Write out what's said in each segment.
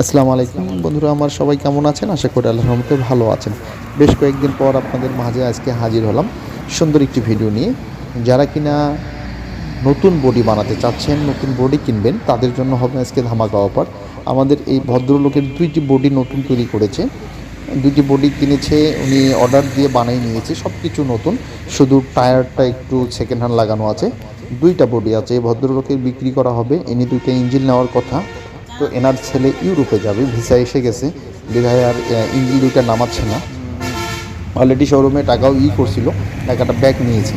আসসালামু আলাইকুম বন্ধুরা, আমার সবাই কেমন আছেন? আশা করি আল্লাহর রহমতে ভালো আছেন। বেশ কয়েকদিন পর আপনাদের মাঝে আজকে হাজির হলাম সুন্দর একটি ভিডিও নিয়ে। যারা কিনা নতুন বডি বানাতে চাচ্ছেন, নতুন বডি কিনবেন, তাদের জন্য হবে আজকে ধামাকা অফার। আমাদের এই ভদ্রলোকের দুইটি বডি নতুন তৈরি করেছে। দুইটি বডি কিনেছে, উনি অর্ডার দিয়ে বানিয়ে নিয়েছে সব কিছু নতুন। শুধু টায়ারটা একটু সেকেন্ড হ্যান্ড লাগানো আছে। দুইটা বডি আছে, এই ভদ্রলোকের বিক্রি করা হবে। ইনি দুইটা ইঞ্জিন নেওয়ার কথা। তো এনার ছেলে ইউরোপে যাবে, ভিসা এসে গেছে। বিধায় আর ইঞ্জিন দুইটা নামাচ্ছে না। অলরেডি শোরুমে টাকাও ই করছিল, টাকাটা ব্যাক নিয়েছি।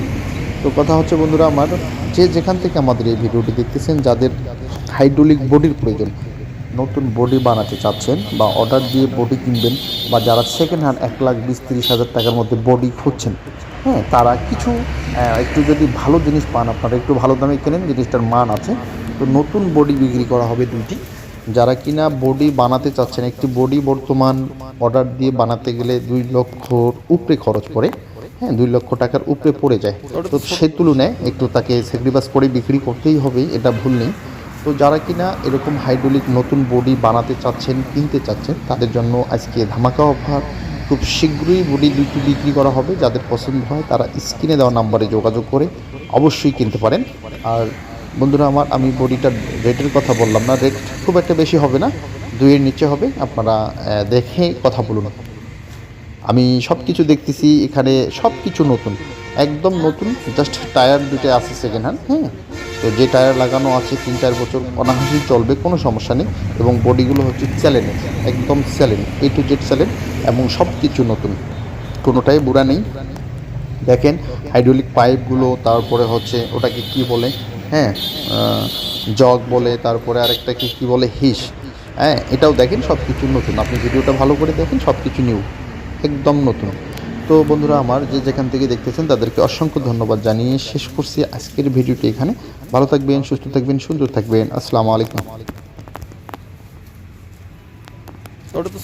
তো কথা হচ্ছে বন্ধুরা আমার, যে যেখান থেকে আমাদের এই ভিডিওটি দেখতেছেন, যাদের হাইড্রোলিক বডির প্রয়োজন, নতুন বডি বানাতে চাচ্ছেন বা অর্ডার দিয়ে বডি কিনবেন বা যারা সেকেন্ড হ্যান্ড এক লাখ বিশ তিরিশ হাজার টাকার মধ্যে বডি খুঁজছেন হ্যাঁ তারা কিছু একটু যদি ভালো জিনিস পান, আপনারা একটু ভালো দামে কেনেন, জিনিসটার মান আছে। তো নতুন বডি বিক্রি করা হবে দুইটি। যারা কিনা বডি বানাতে চাচ্ছেন একটি বডি বর্তমান অর্ডার দিয়ে বানাতে গেলে দুই লক্ষর উপরে খরচ পড়ে হ্যাঁ দুই লক্ষ টাকার উপরে পড়ে যায়। তো সে তুলনায় একটু তাকে স্যাক্রিফাইস করে বিক্রি করতেই হবে এটা ভুল নেই। তো যারা কিনা এরকম হাইড্রোলিক নতুন বডি বানাতে চাচ্ছেন কিনতে চাচ্ছেন তাদের জন্য আজকে ধামাকা অফার খুব শীঘ্রই বডি দুটি বিক্রি করা হবে যাদের পছন্দ হয় তারা স্ক্রিনে দেওয়া নাম্বারে যোগাযোগ করে অবশ্যই কিনতে পারেন। আর বন্ধুরা, আমার, আমি বডিটার রেটের কথা বললাম না, রেট খুব একটা বেশি হবে না, দুইয়ের নিচে হবে, আপনারা দেখে কথা বলুন। আমি সব কিছু দেখতেছি, এখানে সব কিছু নতুন, একদম নতুন জাস্ট টায়ার দুটো আছে সেকেন্ড হ্যান্ড হ্যাঁ? তো যে টায়ার লাগানো আছে তিন চার বছর অনাহাসি চলবে, কোনো সমস্যা নেই, এবং বডিগুলো হচ্ছে চ্যালেঞ্জ একদম challenge A to Z challenge এবং সব কিছু নতুন, কোনোটাই বুড়া নেই। দেখেন হাইড্রোলিক পাইপগুলো তারপরে হচ্ছে, ওটাকে কি বলে? হ্যাঁ জগ বলে, তারপরে আরেকটা কি কি বলে, হিস। হ্যাঁ এটাও দেখেন সব কিছু নতুন। আপনি ভিডিওটা ভালো করে দেখেন সব কিছু নিউ একদম নতুন। তো বন্ধুরা, আমার যে যেখান থেকে দেখতেছেন, তাদেরকে অসংখ্য ধন্যবাদ জানিয়ে শেষ করছি আজকের ভিডিওটি এখানে। ভালো থাকবেন, সুস্থ থাকবেন, সুন্দর থাকবেন। আসসালামু আলাইকুম। ওটা তো